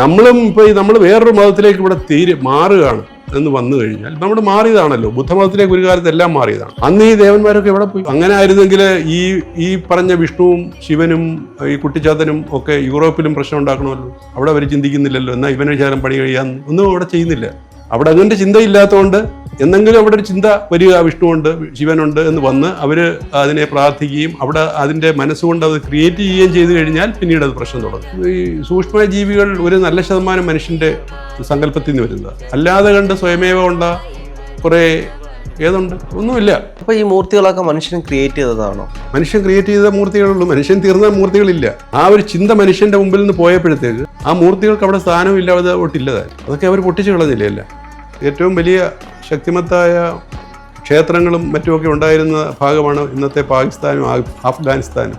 നമ്മളും ഇപ്പൊ നമ്മൾ വേറൊരു മതത്തിലേക്ക് ഇവിടെ തീരെ മാറുകയാണ് എന്ന് വന്നു കഴിഞ്ഞാൽ നമ്മൾ മാറിയതാണല്ലോ. ബുദ്ധമതത്തിലേക്ക് ഒരു കാലത്ത് എല്ലാം മാറിയതാണ്. അന്ന് ഈ ദേവന്മാരൊക്കെ എവിടെ പോയി? അങ്ങനെ ആയിരുന്നെങ്കിൽ ഈ ഈ പറഞ്ഞ വിഷ്ണുവും ശിവനും ഈ കുട്ടിച്ചാത്തനും ഒക്കെ യൂറോപ്പിലും പ്രശ്നം ഉണ്ടാക്കണമല്ലോ. അവിടെ അവർ ചിന്തിക്കുന്നില്ലല്ലോ എന്നാൽ ഇവനെ ശാലം പണി കഴിയാൻ ഒന്നും അവിടെ ചെയ്യുന്നില്ല. അവിടെ അതിന്റെ ചിന്തയില്ലാത്തതുകൊണ്ട് എന്തെങ്കിലും അവിടെ ഒരു ചിന്ത വരിക വിഷ്ണുവുണ്ട് ശിവനുണ്ട് എന്ന് വന്ന് അവർ അതിനെ പ്രാർത്ഥിക്കുകയും അവിടെ അതിന്റെ മനസ്സുകൊണ്ട് അത് ക്രിയേറ്റ് ചെയ്യുകയും ചെയ്തു കഴിഞ്ഞാൽ പിന്നീട് അത് പ്രശ്നം തുടങ്ങും. ഈ സൂക്ഷ്മ ജീവികൾ ഒരു നല്ല ശതമാനം മനുഷ്യന്റെ സങ്കല്പത്തിൽ നിന്ന് വരുന്നത്. അല്ലാതെ കണ്ട് സ്വയമേവ കൊണ്ട കുറേ ഏതുണ്ട്? ഒന്നുമില്ല. അപ്പൊ ഈ മൂർത്തികളൊക്കെ മനുഷ്യൻ ക്രിയേറ്റ് ചെയ്തതാണോ? മനുഷ്യൻ ക്രിയേറ്റ് ചെയ്ത മൂർത്തികളുള്ളൂ. മനുഷ്യൻ തീർന്ന മൂർത്തികളില്ല. ആ ഒരു ചിന്ത മനുഷ്യന്റെ മുമ്പിൽ നിന്ന് പോയപ്പോഴത്തേക്ക് ആ മൂർത്തികൾക്ക് അവിടെ സ്ഥാനവും ഇല്ലാതെ ഒട്ടില്ലതായി അതൊക്കെ അവർ പൊട്ടിച്ചു കളഞ്ഞില്ലേ ഏറ്റവും വലിയ ശക്തിമത്തായ ക്ഷേത്രങ്ങളും മറ്റുമൊക്കെ ഉണ്ടായിരുന്ന ഭാഗമാണ് ഇന്നത്തെ പാകിസ്ഥാനും അഫ്ഗാനിസ്ഥാനും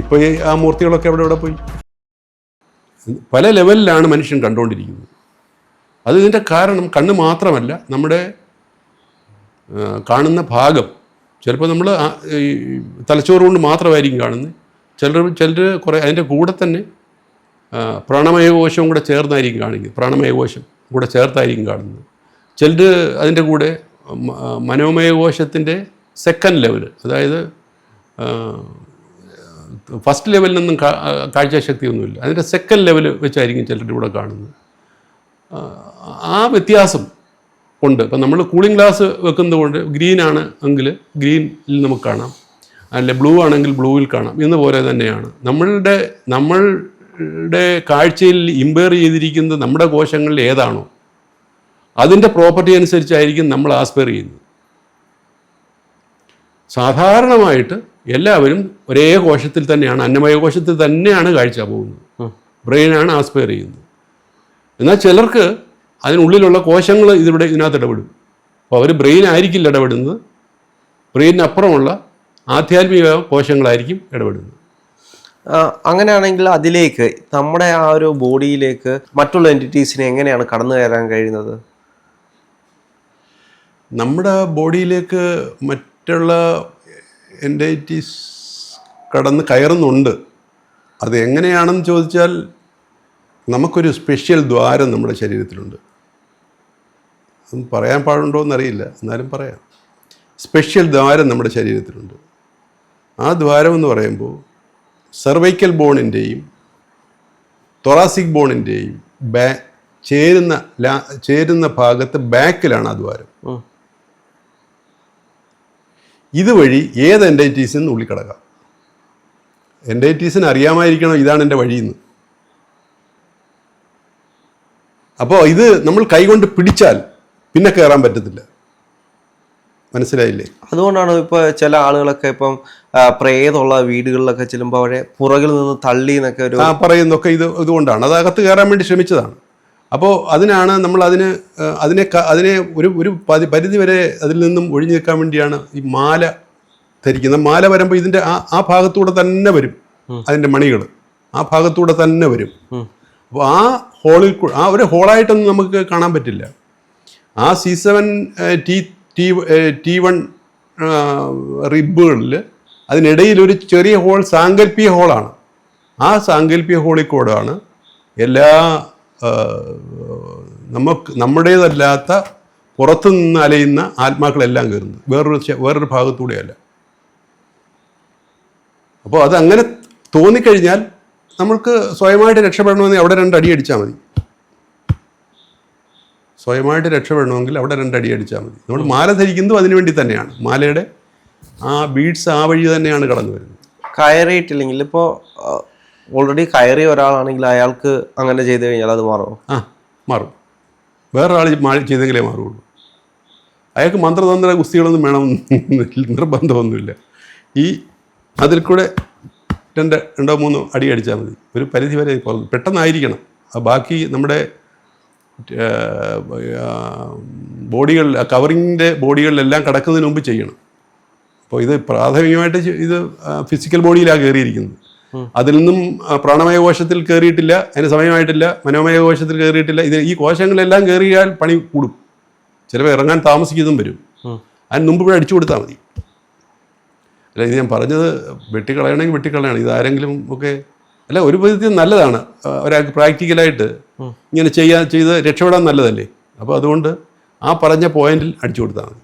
ഇപ്പോൾ ഈ ആ മൂർത്തികളൊക്കെ അവിടെ ഇവിടെ പോയി? പല ലെവലിലാണ് മനുഷ്യൻ കണ്ടുകൊണ്ടിരിക്കുന്നത്. അത് ഇതിന്റെ കാരണം കണ്ണ് മാത്രമല്ല നമ്മുടെ കാണുന്ന ഭാഗം. ചിലപ്പോൾ നമ്മൾ ഈ തലച്ചോറ് കൊണ്ട് മാത്രമായിരിക്കും കാണുന്നത്. ചിലർ ചിലർ കുറേ അതിന്റെ കൂടെ തന്നെ പ്രാണമയകോശവും കൂടെ ചേർന്നായിരിക്കും കാണിക്കുന്നത്. പ്രാണമയകോശം. കൂടെ ചേർത്തായിരിക്കും കാണുന്നത്. ചിലർ അതിന്റെ കൂടെ മനോമയ കോശത്തിന്റെ സെക്കൻഡ് ലെവൽ അതായത് ഫസ്റ്റ് ലെവലിൽ നിന്നും കാഴ്ചാശക്തിയൊന്നുമില്ല. അതിന്റെ സെക്കൻഡ് ലെവൽ വെച്ചായിരിക്കും ചിലരുടെ ഇവിടെ കാണുന്നത്. ആ, വ്യത്യാസം ഉണ്ട്. ഇപ്പം നമ്മൾ കൂളിംഗ് ഗ്ലാസ് വെക്കുന്നത് കൊണ്ട് ഗ്രീൻ ആണ് എങ്കിൽ ഗ്രീനിൽ നമുക്ക് കാണാം. അല്ലെ ബ്ലൂ ആണെങ്കിൽ ബ്ലൂവിൽ കാണാം. എന്ന പോലെ തന്നെയാണ്. നമ്മളുടെ നമ്മളുടെ കാഴ്ചയിൽ ഇമ്പയർ ചെയ്തിരിക്കുന്നത് നമ്മുടെ കോശങ്ങളിൽ ഏതാണോ അതിന്റെ പ്രോപ്പർട്ടി അനുസരിച്ചായിരിക്കും നമ്മൾ ആസ്പയർ ചെയ്യുന്നത്. സാധാരണമായിട്ട് എല്ലാവരും ഒരേ കോശത്തിൽ തന്നെയാണ് അന്നമയ കോശത്തിൽ തന്നെയാണ് കാഴ്ച പോകുന്നത്. ബ്രെയിനാണ് ആസ്പയർ ചെയ്യുന്നത്. എന്നാൽ ചിലർക്ക് അതിനുള്ളിലുള്ള കോശങ്ങൾ ഇതിവിടെ ഇതിനകത്ത് ഇടപെടും. അപ്പോൾ അവർ ബ്രെയിൻ ആയിരിക്കില്ല ഇടപെടുന്നത്. ബ്രെയിനിനപ്പുറമുള്ള ആധ്യാത്മിക കോശങ്ങളായിരിക്കും ഇടപെടുന്നത്. അങ്ങനെയാണെങ്കിൽ അതിലേക്ക് നമ്മുടെ ആ ഒരു ബോഡിയിലേക്ക് മറ്റുള്ള എന്റിറ്റീസിനെ എങ്ങനെയാണ് കടന്നു കയറാൻ കഴിയുന്നത്? നമ്മുടെ ബോഡിയിലേക്ക് മറ്റുള്ള എന്റൈറ്റീസ് കടന്ന് കയറുന്നുണ്ട്. അത് എങ്ങനെയാണെന്ന് ചോദിച്ചാൽ നമുക്കൊരു സ്പെഷ്യൽ ദ്വാരം നമ്മുടെ ശരീരത്തിലുണ്ട്. അത് പറയാൻ പാടുണ്ടോ എന്നറിയില്ല. എന്നാലും പറയാം. സ്പെഷ്യൽ ദ്വാരം നമ്മുടെ ശരീരത്തിലുണ്ട്. ആ ദ്വാരം എന്ന് പറയുമ്പോൾ സെർവൈക്കൽ ബോണിന്റെയും തൊറാസിക് ബോണിന്റെയും ബാ ചേരുന്ന ലാ ചേരുന്ന ഭാഗത്ത് ബാക്കിലാണ് അദ്വാരം ദ്വാരം ഇതുവഴി ഏത് എൻഡൈറ്റീസിൽ ഉള്ളിൽ കിടക്കാം എൻഡൈറ്റീസിന് അറിയാമായിരിക്കണം ഇതാണ് എന്റെ വഴിയെന്ന് അപ്പോൾ ഇത് നമ്മൾ കൈകൊണ്ട് പിടിച്ചാൽ പിന്നെ കയറാൻ പറ്റത്തില്ല. മനസ്സിലായില്ലേ? അതുകൊണ്ടാണ് ഇപ്പൊ ചില ആളുകളൊക്കെ ഇപ്പം പ്രേതമുള്ള വീടുകളിലൊക്കെ ചെല്ലുമ്പോൾ അവരെ പുറകിൽ നിന്ന് തള്ളി എന്നൊക്കെ ഒരു ആ പറയുന്നതൊക്കെ ഇത് ഇതുകൊണ്ടാണ്. അത് അകത്ത് കയറാൻ വേണ്ടി ശ്രമിച്ചതാണ്. അപ്പോൾ അതിനാണ് നമ്മൾ അതിന് അതിനെ അതിനെ ഒരു ഒരു പതി പരിധി വരെ അതിൽ നിന്നും ഒഴിഞ്ഞു നിൽക്കാൻ വേണ്ടിയാണ് ഈ മാല ധരിക്കുന്നത്. മാല വരുമ്പോൾ ഇതിന്റെ ആ ആ ഭാഗത്തൂടെ തന്നെ വരും അതിന്റെ മണികൾ ആ ഭാഗത്തൂടെ തന്നെ വരും. അപ്പോൾ ആ ഹോളിൽ ആ ഒരു ഹോളായിട്ടൊന്നും നമുക്ക് കാണാൻ പറ്റില്ല. ആ C seven T T T one റിബുകളിൽ അതിനിടയിൽ ഒരു ചെറിയ ഹോൾ സാങ്കല്പിക ഹോളാണ് ആ സാങ്കല്പിക ഹോളിൽ കൂടെയാണ് എല്ലാ നമുക്ക് നമ്മുടേതല്ലാത്ത പുറത്തു നിന്ന് അലയുന്ന ആത്മാക്കളെല്ലാം കയറുന്നത്. വേറൊരു വേറൊരു ഭാഗത്തൂടെയല്ല. അപ്പോൾ അത് അങ്ങനെ തോന്നിക്കഴിഞ്ഞാൽ നമ്മൾക്ക് സ്വയമായിട്ട് രക്ഷപ്പെടണമെന്ന് അവിടെ രണ്ടടി അടിച്ചാൽ മതി. സ്വയമായിട്ട് രക്ഷപ്പെടണമെങ്കിൽ അവിടെ രണ്ടടി അടിച്ചാൽ മതി. നമ്മൾ മാല ധരിക്കുന്നതും അതിനുവേണ്ടി തന്നെയാണ്. മാലയുടെ ആ ബീഡ്സ് ആ വഴി തന്നെയാണ് കടന്നു വരുന്നത്. കയറിയിട്ടില്ലെങ്കിൽ ഇപ്പോൾ ഓൾറെഡി കയറിയ ഒരാളാണെങ്കിൽ അയാൾക്ക് അങ്ങനെ ചെയ്തു കഴിഞ്ഞാൽ അത് മാറും ആ മാറും. വേറൊരാൾ ചെയ്തെങ്കിലേ മാറുള്ളൂ. അയാൾക്ക് മന്ത്രതന്ത്ര കുസ്തികളൊന്നും വേണം നിർബന്ധമൊന്നുമില്ല. ഈ അതിൽ കൂടെ രണ്ട് രണ്ടോ മൂന്നോ അടി അടിച്ചാൽ മതി. ഒരു പരിധി വരെ പെട്ടെന്നായിരിക്കണം. ബാക്കി നമ്മുടെ ബോഡികൾ കവറിങ്ങിന്റെ ബോഡികളിലെല്ലാം കടക്കുന്നതിന് മുമ്പ് ചെയ്യണം. അപ്പോൾ ഇത് പ്രാഥമികമായിട്ട് ഇത് ഫിസിക്കൽ ബോഡിയിലാണ് കയറിയിരിക്കുന്നത്. അതിൽ നിന്നും പ്രാണമയ കോശത്തിൽ കയറിയിട്ടില്ല അതിന് സമയമായിട്ടില്ല മനോമയ കോശത്തിൽ കയറിയിട്ടില്ല ഇത് ഈ കോശങ്ങളെല്ലാം കയറിയാൽ പണി കൂടും. ചിലപ്പോൾ ഇറങ്ങാൻ താമസിക്കുന്നതും വരും. അതിന് മുമ്പ് ഇവിടെ അടിച്ചു കൊടുത്താൽ മതി. അല്ല ഇത് ഞാൻ പറഞ്ഞത് വെട്ടിക്കളയണമെങ്കിൽ വെട്ടിക്കളയണം. ഇത് ആരെങ്കിലും ഒക്കെ അല്ല ഒരു വിധത്തിൽ നല്ലതാണ്. ഒരാൾക്ക് പ്രാക്ടിക്കലായിട്ട് ഇങ്ങനെ ചെയ്യാൻ ചെയ്ത് രക്ഷപ്പെടാൻ നല്ലതല്ലേ? അപ്പോൾ അതുകൊണ്ട് ആ പറഞ്ഞ പോയിന്റിൽ അടിച്ചു കൊടുത്താൽ മതി.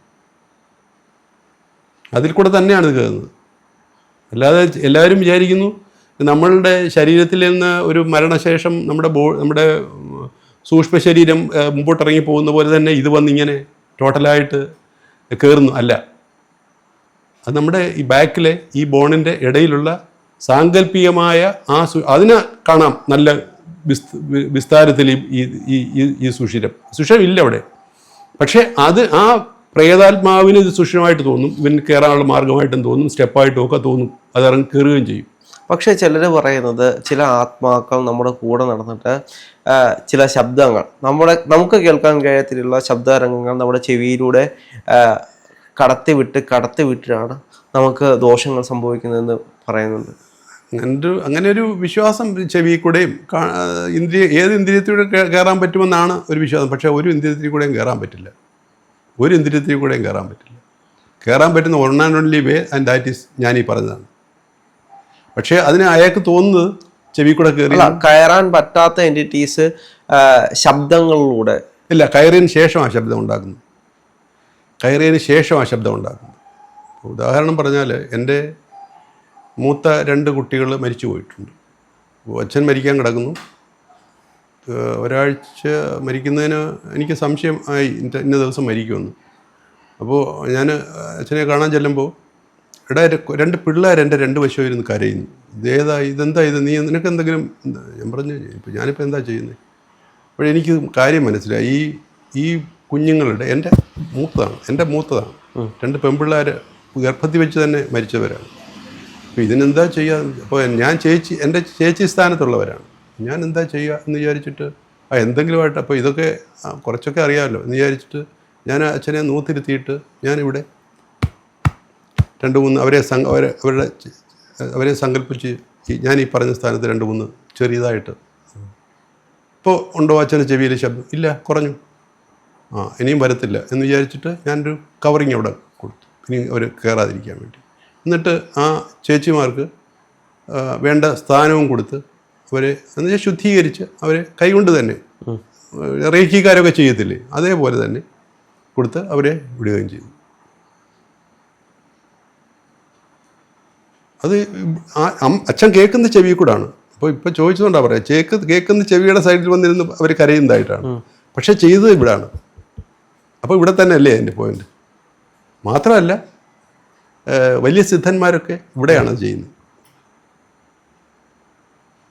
അതിൽ കൂടെ തന്നെയാണ് ഇത് കയറുന്നത് അല്ലാതെ എല്ലാവരും വിചാരിക്കുന്നു നമ്മളുടെ ശരീരത്തിൽ നിന്ന് ഒരു മരണശേഷം നമ്മുടെ ബോ നമ്മുടെ സൂക്ഷ്മ ശരീരം മുമ്പോട്ടിറങ്ങി പോകുന്ന പോലെ തന്നെ ഇത് വന്നിങ്ങനെ ടോട്ടലായിട്ട് കയറുന്നു അല്ല അത് നമ്മുടെ ഈ ബാക്കിലെ ഈ ബോണിന്റെ ഇടയിലുള്ള സാങ്കല്പികമായ ആ അതിനെ കാണാം നല്ല വിസ്താരത്തിൽ ഈ ഈ സുഷിരം. സുഷിരം ഇല്ല അവിടെ. പക്ഷേ അത് ആ പ്രേതാത്മാവിന് ഇത് സുഷിരമായിട്ട് തോന്നും. ഇവന് കയറാനുള്ള മാർഗമായിട്ടും തോന്നും. സ്റ്റെപ്പായിട്ടും ഒക്കെ തോന്നും. അത് ഇറങ്ങി കയറുകയും ചെയ്യും. പക്ഷേ ചിലർ പറയുന്നത് ചില ആത്മാക്കൾ നമ്മുടെ കൂടെ നടന്നിട്ട് ചില ശബ്ദങ്ങൾ. നമ്മുടെ നമുക്ക് കേൾക്കാൻ കഴിയത്തിലുള്ള ശബ്ദതരംഗങ്ങൾ നമ്മുടെ ചെവിയിലൂടെ കടത്തിവിട്ട് കടത്തി വിട്ട് കടത്തി വിട്ടിട്ടാണ് നമുക്ക് ദോഷങ്ങൾ സംഭവിക്കുന്നതെന്ന് പറയുന്നുണ്ട്. അങ്ങനെ ഒരു അങ്ങനെ ഒരു വിശ്വാസം ചെവി കൂടെയും ഇന്ദ്രിയ ഏത് ഇന്ദ്രിയത്തിലൂടെ കയറാൻ പറ്റുമെന്നാണ് ഒരു വിശ്വാസം. പക്ഷേ ഒരു ഇന്ദ്രിയത്തിൽ കൂടെയും കയറാൻ പറ്റില്ല. ഒരു ഇന്ദ്രിയത്തിൽ കൂടെയും കയറാൻ പറ്റില്ല. കയറാൻ പറ്റുന്ന one and only way and that is ഞാൻ ഈ പറഞ്ഞതാണ്. പക്ഷേ അതിന് അയാൾക്ക് തോന്നുന്നത് ചെവി കൂടെ കയറി കയറാൻ പറ്റാത്ത എന്റിറ്റീസ് ശബ്ദങ്ങളിലൂടെ. ഇല്ല കയറിയതിന് ശേഷം ആ ശബ്ദം ഉണ്ടാക്കുന്നു. കയറിയതിന് ശേഷം ആ ശബ്ദം ഉണ്ടാക്കുന്നു. ഉദാഹരണം പറഞ്ഞാൽ എന്റെ മൂത്ത രണ്ട് കുട്ടികൾ മരിച്ചു പോയിട്ടുണ്ട്. അച്ഛൻ മരിക്കാൻ കിടക്കുന്നു. ഒരാഴ്ച മരിക്കുന്നതിന് എനിക്ക് സംശയം ആയി. ഇന്ന ദിവസം മരിക്കുമെന്ന്. അപ്പോൾ ഞാൻ അച്ഛനെ കാണാൻ ചെല്ലുമ്പോൾ എടാ രണ്ട് പിള്ളേർ എന്റെ രണ്ട് വശവും ഇരുന്ന് കരയുന്നു. ഇതേതാ ഇതെന്താ ഇത്? നീ നിനക്ക് എന്തെങ്കിലും എന്താ?" ഞാൻ പറഞ്ഞു ഇപ്പോൾ ഞാനിപ്പോൾ എന്താ ചെയ്യുന്നത് അപ്പോഴെനിക്ക് കാര്യം മനസ്സിലായി. ഈ ഈ കുഞ്ഞുങ്ങളുടെ എന്റെ മൂത്തതാണ് എന്റെ മൂത്തതാണ്. രണ്ട് പെൺപിള്ളേർ ഗർഭത്തിൽ വെച്ച് തന്നെ മരിച്ചവരാണ്. അപ്പോൾ ഇതിനെന്താ ചെയ്യുക അപ്പോൾ ഞാൻ ചേച്ചി എന്റെ ചേച്ചി സ്ഥാനത്തുള്ളവരാണ്. ഞാൻ എന്താ ചെയ്യുക എന്ന് വിചാരിച്ചിട്ട് ആ എന്തെങ്കിലുമായിട്ട് അപ്പോൾ ഇതൊക്കെ കുറച്ചൊക്കെ അറിയാമല്ലോ എന്ന് വിചാരിച്ചിട്ട് ഞാൻ അച്ഛനെ നൂത്തിരുത്തിയിട്ട് ഞാനിവിടെ രണ്ട് മൂന്ന് അവരെ സങ്ക അവരെ അവരുടെ അവരെ സങ്കല്പിച്ച് ഞാൻ ഈ പറഞ്ഞ സ്ഥാനത്ത് രണ്ട് മൂന്ന് ചെറിയതായിട്ട്. ഇപ്പോൾ ഉണ്ടോ അച്ഛന്റെ ചെവിയിൽ ശബ്ദം? ഇല്ല കുറഞ്ഞു. ആ ഇനിയും വരത്തില്ല എന്ന് വിചാരിച്ചിട്ട് ഞാനൊരു കവറിങ് അവിടെ കൊടുത്തു. ഇനി അവർ കയറാതിരിക്കാൻ വേണ്ടി. എന്നിട്ട് ആ ചേച്ചിമാർക്ക് വേണ്ട സ്ഥാനവും കൊടുത്ത് അവരെ എന്നുവെച്ചാൽ ശുദ്ധീകരിച്ച് അവരെ കൈകൊണ്ട് തന്നെ റേക്കിക്കാരൊക്കെ ചെയ്യത്തില്ലേ? അതേപോലെ തന്നെ കൊടുത്ത് അവരെ വിടുകയും ചെയ്തു. അത് അച്ഛൻ കേൾക്കുന്ന ചെവി കൂടാണ്. അപ്പോൾ ഇപ്പം ചോദിച്ചതുകൊണ്ടാണ് പറയാം ചേക്ക് കേൾക്കുന്ന ചെവിയുടെ സൈഡിൽ വന്നിരുന്ന് അവർ കരയുന്നതായിട്ടാണ്. പക്ഷെ ചെയ്തത് ഇവിടാണ്. അപ്പോൾ ഇവിടെ തന്നെ അല്ലേ എന്റെ പോയിന്റ് മാത്രമല്ല വലിയ സിദ്ധന്മാരൊക്കെ ഇവിടെയാണ് ചെയ്യുന്നത്.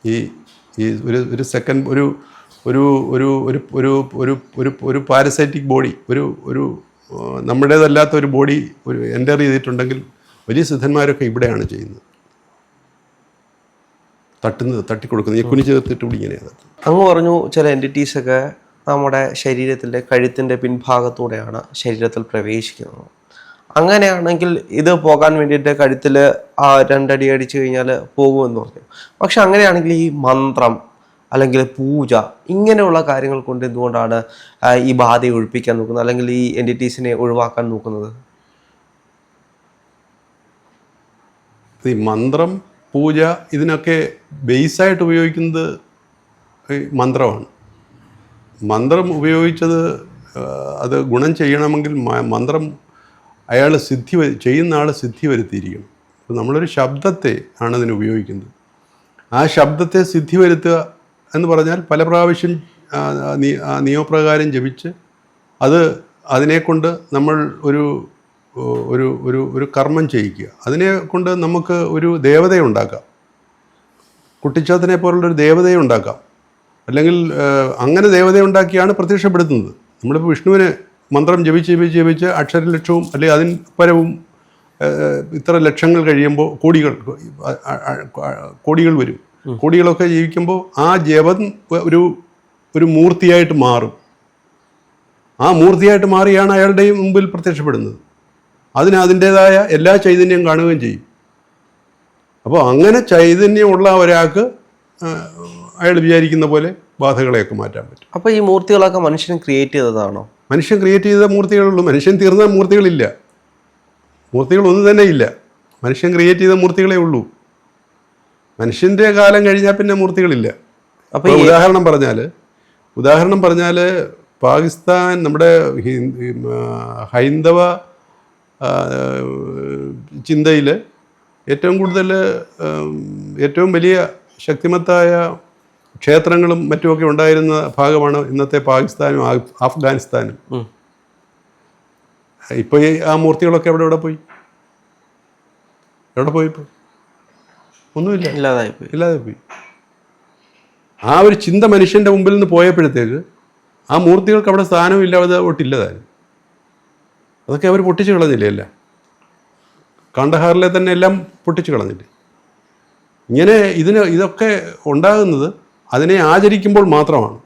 ഈ ഈ ഒരു ഒരു സെക്കൻഡ് ഒരു ഒരു ഒരു ഒരു ഒരു ഒരു ഒരു ഒരു പാരസൈറ്റിക് ബോഡി ഒരു ഒരു നമ്മുടേതല്ലാത്ത ഒരു ബോഡി ഒരു എന്റർ ചെയ്തിട്ടുണ്ടെങ്കിൽ വലിയ സിദ്ധന്മാരൊക്കെ ഇവിടെയാണ് ചെയ്യുന്നത്. തട്ടുന്നത് തട്ടിക്കൊടുക്കുന്നത് ഈ കുനി ചേർത്തിട്ട് ഇവിടെ ഇങ്ങനെയാണ്. അങ്ങ് പറഞ്ഞു ചില എന്റിറ്റീസൊക്കെ നമ്മുടെ ശരീരത്തിന്റെ കഴുത്തിന്റെ പിൻഭാഗത്തൂടെയാണ് ശരീരത്തിൽ പ്രവേശിക്കുന്നത്. അങ്ങനെയാണെങ്കിൽ ഇത് പോകാൻ വേണ്ടിയിട്ട് കഴുത്തിൽ ആ രണ്ടടി അടിച്ചു കഴിഞ്ഞാൽ പോകുമെന്ന് പറഞ്ഞു. പക്ഷെ അങ്ങനെയാണെങ്കിൽ ഈ മന്ത്രം അല്ലെങ്കിൽ പൂജ ഇങ്ങനെയുള്ള കാര്യങ്ങൾ കൊണ്ട് എന്തുകൊണ്ടാണ് ഈ ബാധയെ ഒഴിപ്പിക്കാൻ നോക്കുന്നത്? അല്ലെങ്കിൽ ഈ എന്റിറ്റീസിനെ ഒഴിവാക്കാൻ നോക്കുന്നത്? ഈ മന്ത്രം പൂജ ഇതിനൊക്കെ ബേസായിട്ട് ഉപയോഗിക്കുന്നത് മന്ത്രമാണ്. മന്ത്രം ഉപയോഗിച്ചത് അത് ഗുണം ചെയ്യണമെങ്കിൽ മന്ത്രം അയാൾ സിദ്ധി ചെയ്യുന്ന ആൾ സിദ്ധി വരുത്തിയിരിക്കണം. അപ്പോൾ നമ്മളൊരു ശബ്ദത്തെ ആണ് ഇതിന് ഉപയോഗിക്കുന്നത്. ആ ശബ്ദത്തെ സിദ്ധി വരുത്തുക എന്ന് പറഞ്ഞാൽ പല പ്രാവശ്യം നിയമപ്രകാരം ജപിച്ച് അത് അതിനെക്കൊണ്ട് നമ്മൾ ഒരു ഒരു ഒരു ഒരു കർമ്മം ചെയ്യിക്കുക. അതിനെ കൊണ്ട് നമുക്ക് ഒരു ദേവതയെ ഉണ്ടാക്കാം. കുട്ടിച്ചാത്തനെ പോലുള്ളൊരു ദേവതയെ ഉണ്ടാക്കാം. അല്ലെങ്കിൽ അങ്ങനെ ദേവതയെ ഉണ്ടാക്കിയാണ് പ്രത്യക്ഷപ്പെടുത്തുന്നത്. നമ്മളിപ്പോൾ വിഷ്ണുവിന് മന്ത്രം ജപിച്ച് ജപിച്ച് ജപിച്ച് അക്ഷരലക്ഷവും അല്ലെങ്കിൽ അതിന് പരവും ഇത്ര ലക്ഷങ്ങൾ കഴിയുമ്പോൾ കോടികൾ കോടികൾ വരും. കോടികളൊക്കെ ജീവിക്കുമ്പോൾ ആ ജപം ഒരു ഒരു മൂർത്തിയായിട്ട് മാറും. ആ മൂർത്തിയായിട്ട് മാറിയാണ് അയാളുടെയും മുമ്പിൽ പ്രത്യക്ഷപ്പെടുന്നത്. അതിന് അതിന്റേതായ എല്ലാ ചൈതന്യം കാണുകയും ചെയ്യും. അപ്പോൾ അങ്ങനെ ചൈതന്യമുള്ള ഒരാൾക്ക് അയാൾ വിചാരിക്കുന്ന പോലെ ബാധകളെയൊക്കെ മാറ്റാൻ പറ്റും. അപ്പോൾ ഈ മൂർത്തികളൊക്കെ മനുഷ്യൻ ക്രിയേറ്റ് ചെയ്തതാണോ? മനുഷ്യൻ ക്രിയേറ്റ് ചെയ്ത മൂർത്തികളുള്ളൂ. മനുഷ്യൻ തീർന്ന മൂർത്തികളില്ല. മൂർത്തികൾ ഒന്നും തന്നെ ഇല്ല. മനുഷ്യൻ ക്രിയേറ്റ് ചെയ്ത മൂർത്തികളേ ഉള്ളൂ. മനുഷ്യന്റെ കാലം കഴിഞ്ഞാൽ പിന്നെ മൂർത്തികളില്ല. അപ്പോൾ ഉദാഹരണം പറഞ്ഞാൽ ഉദാഹരണം പറഞ്ഞാൽ പാകിസ്ഥാൻ നമ്മുടെ ഹൈന്ദവ ചിന്തയിൽ ഏറ്റവും കൂടുതൽ ഏറ്റവും വലിയ ശക്തിമത്തായ ക്ഷേത്രങ്ങളും മറ്റുമൊക്കെ ഉണ്ടായിരുന്ന ഭാഗമാണ് ഇന്നത്തെ പാകിസ്ഥാനും അഫ്ഗാനിസ്ഥാനും ഇപ്പോൾ ഈ ആ മൂർത്തികളൊക്കെ എവിടെ എവിടെ പോയി? എവിടെ പോയി ഇപ്പോൾ ഒന്നുമില്ല. ഇല്ലാതായി പോയി. ഇല്ലാതെ പോയി. ആ ഒരു ചിന്ത മനുഷ്യന്റെ മുമ്പിൽ നിന്ന് പോയപ്പോഴത്തേക്ക് ആ മൂർത്തികൾക്ക് അവിടെ സ്ഥാനവും ഇല്ലാതെ ഒട്ടില്ലതായി അതൊക്കെ അവർ പൊട്ടിച്ചു കളഞ്ഞില്ലേ അല്ല കണ്ടഹാറിലെ തന്നെ എല്ലാം പൊട്ടിച്ചു കളഞ്ഞില്ലേ? ഇങ്ങനെ ഇതിന് ഇതൊക്കെ ഉണ്ടാകുന്നത് അതിനെ ആചരിക്കുമ്പോൾ മാത്രമാണ്.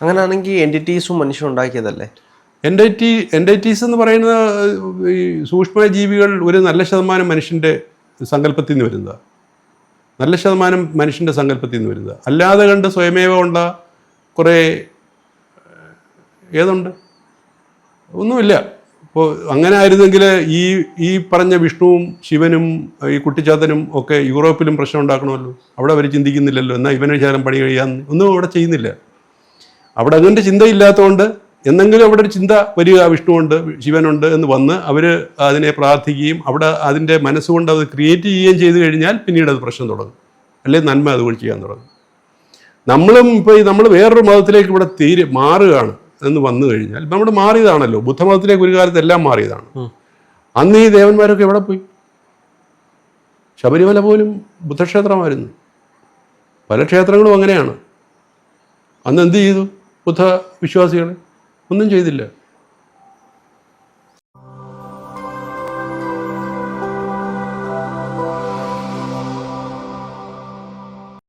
അങ്ങനെയാണെങ്കിൽ എന്റിറ്റീസും മനുഷ്യൻ ഉണ്ടാക്കിയതല്ലേ? എൻഡൈറ്റി എൻഡൈറ്റീസ് എന്ന് പറയുന്ന ഈ സൂക്ഷ്മ ജീവികൾ ഒരു നല്ല ശതമാനം മനുഷ്യന്റെ സങ്കല്പത്തിൽ നിന്ന് വരുന്നത്. നല്ല ശതമാനം മനുഷ്യന്റെ സങ്കല്പത്തിൽ നിന്ന് വരുന്നത്. അല്ലാതെ കണ്ട് സ്വയമേവ ഉള്ള കുറേ ഏതുണ്ട്? ഒന്നുമില്ല. ഇപ്പോൾ അങ്ങനെ ആയിരുന്നെങ്കിൽ ഈ ഈ പറഞ്ഞ വിഷ്ണുവും ശിവനും ഈ കുട്ടിച്ചാത്തനും ഒക്കെ യൂറോപ്പിലും പ്രശ്നം ഉണ്ടാക്കണമല്ലോ. അവിടെ അവർ ചിന്തിക്കുന്നില്ലല്ലോ എന്നാൽ ഇവനെ ശേഖരം പണി കഴിയാൻ ഒന്നും അവിടെ ചെയ്യുന്നില്ല. അവിടെ അങ്ങനത്തെ ചിന്തയില്ലാത്തതുകൊണ്ട് എന്നെങ്കിലും അവിടെ ഒരു ചിന്ത വരിക വിഷ്ണുവുണ്ട് ശിവനുണ്ട് എന്ന് വന്ന് അവർ അതിനെ പ്രാർത്ഥിക്കുകയും അവിടെ അതിന്റെ മനസ്സുകൊണ്ട് അത് ക്രിയേറ്റ് ചെയ്യുകയും ചെയ്തു കഴിഞ്ഞാൽ പിന്നീട് അത് പ്രശ്നം തുടങ്ങും. അല്ലെങ്കിൽ നന്മ അതുകൊണ്ട് ചെയ്യാൻ തുടങ്ങും. നമ്മളും ഇപ്പോൾ നമ്മൾ വേറൊരു മതത്തിലേക്ക് ഇവിടെ തീരെ മാറുകയാണ്. എന്ന് വന്നു കഴിഞ്ഞാൽ നമ്മൾ മാറിയതാണല്ലോ. ബുദ്ധമതത്തിലേക്ക് ഒരു കാലത്ത് എല്ലാം മാറിയതാണ്. അന്ന് ഈ ദേവന്മാരൊക്കെ എവിടെ പോയി? ശബരിമല പോലും ബുദ്ധക്ഷേത്രമായിരുന്നു. പല ക്ഷേത്രങ്ങളും അങ്ങനെയാണ്. അന്ന് എന്ത് ചെയ്തു? ബുദ്ധ വിശ്വാസികൾ ഒന്നും ചെയ്തില്ല.